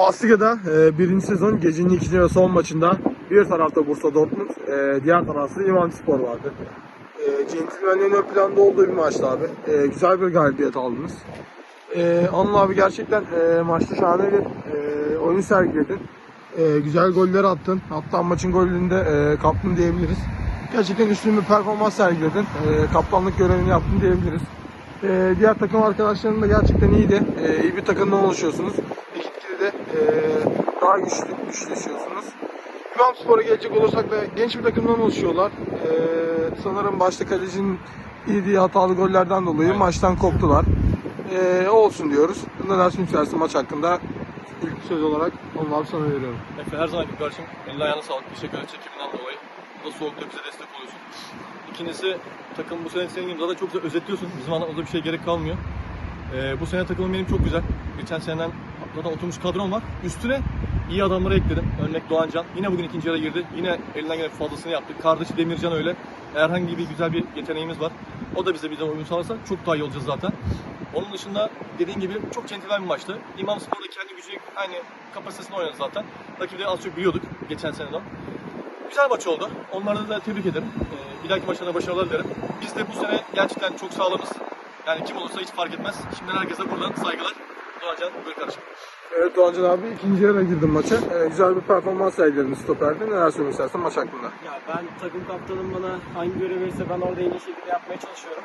Bundesliga'da e, birinci sezon gecenin ikinci ve son maçında bir tarafta Bursa Dortmund, e, diğer tarafta İmam Spor vardı. E, Centilmenlerin ön planda olduğu bir maçtı abi. E, güzel bir galibiyet aldınız. E, Anıl abi gerçekten e, maçta şahane bir e, oyun sergiledin. E, güzel goller attın. Hatta maçın golünde e, kaptın diyebiliriz. Gerçekten üstün bir performans sergiledin. E, kaptanlık görevini yaptın diyebiliriz. E, diğer takım arkadaşların da gerçekten iyiydi. E, iyi bir takımdan oluşuyorsunuz. Gitgide de e, daha güçlü, güçleşiyorsunuz. İmam Spor'a gelecek olursak da genç bir takımdan oluşuyorlar. E, sanırım başta kalecinin yediği hatalı gollerden dolayı maçtan koptular. E, olsun diyoruz. Neler söylersin maç hakkında? İlk söz olarak onu abi sana veriyorum. Efe her zamanki kardeşim eline ayağına sağlık. Teşekkür ederim çekiminden dolayı. Bu da soğukta bize destek oluyorsun. İkincisi takım bu sene senin gibi zaten çok güzel özetliyorsun. Bizim anlatmamıza bir şey gerek kalmıyor. Ee, bu sene takımım benim çok güzel. Geçen seneden zaten oturmuş kadrom var. Üstüne iyi adamları ekledim. Örnek Doğancan. Yine bugün ikinci yarı girdi. Yine elinden gelen fazlasını yaptı. Kardeşi Demircan öyle. Herhangi bir güzel bir yeteneğimiz var. O da bize bize uyum sağlarsa çok daha iyi olacağız zaten. Onun dışında dediğin gibi çok centilmen bir maçtı. İmam Spor da kendi gücü aynı kapasitesinde oynadı zaten. Rakibi az çok biliyorduk geçen seneden. Güzel maç oldu. Onları da tebrik ederim. Ee, bir dahaki maçlarına başarılar dilerim. Biz de bu sene gerçekten çok sağlamız. Yani kim olursa hiç fark etmez. Şimdiden herkese buradan saygılar. Doğancan buyur kardeşim. Evet Doğancan abi ikinci yarına girdin maça. E, güzel bir performans sergiledin stoperde. Neler söylemek istersin maç hakkında? Ya ben takım kaptanım bana hangi görev verirse ben orada en iyi şekilde yapmaya çalışıyorum.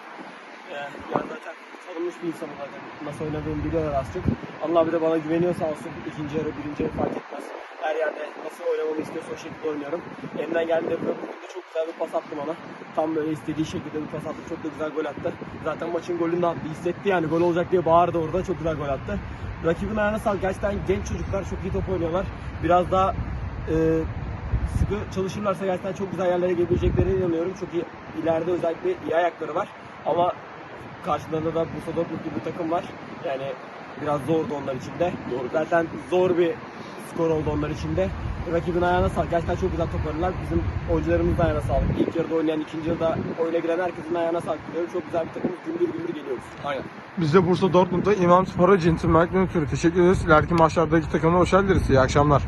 Ee, yani zaten tanınmış bir insanım zaten. Nasıl oynadığımı biliyorlar az çok. Allah bir de bana güveniyor sağ olsun. İkinci yarı, birinci yarı fark etmez. Her yerde nasıl oynamamı istiyorsa o şekilde oynuyorum. Elimden geldiğinde bugün de çok güzel bir pas attı bana. Tam böyle istediği şekilde bir pas attı. Çok da güzel gol attı. Zaten maçın golünü de attı. Hissetti yani gol olacak diye bağırdı orada. Çok güzel gol attı. Rakibin ayağına sağlık. Gerçekten genç çocuklar çok iyi top oynuyorlar. Biraz daha e, sıkı çalışırlarsa gerçekten çok güzel yerlere gelebileceklerine inanıyorum. Çok iyi ileride özellikle iyi ayakları var. Ama karşılarında da Bursa Dortmund gibi bir takım var. Yani biraz zordu onlar için de. Doğru. Zaten zor bir skor oldu onlar için de. Rakibin ayağına sağlık. Gerçekten çok güzel top oynadılar. Bizim oyuncularımızın da ayağına sağlık. İlk yarıda oynayan, ikinci yarıda oyuna giren herkesin ayağına sağlık diliyorum. Çok güzel bir takımız. Gümbür gümbür geliyoruz. Aynen. Biz de Bursa Dortmund'da İmam Spor'a centilmenlikten ötürü teşekkür ederiz. İleriki maçlardaki takımına hoş geldiniz. İyi akşamlar.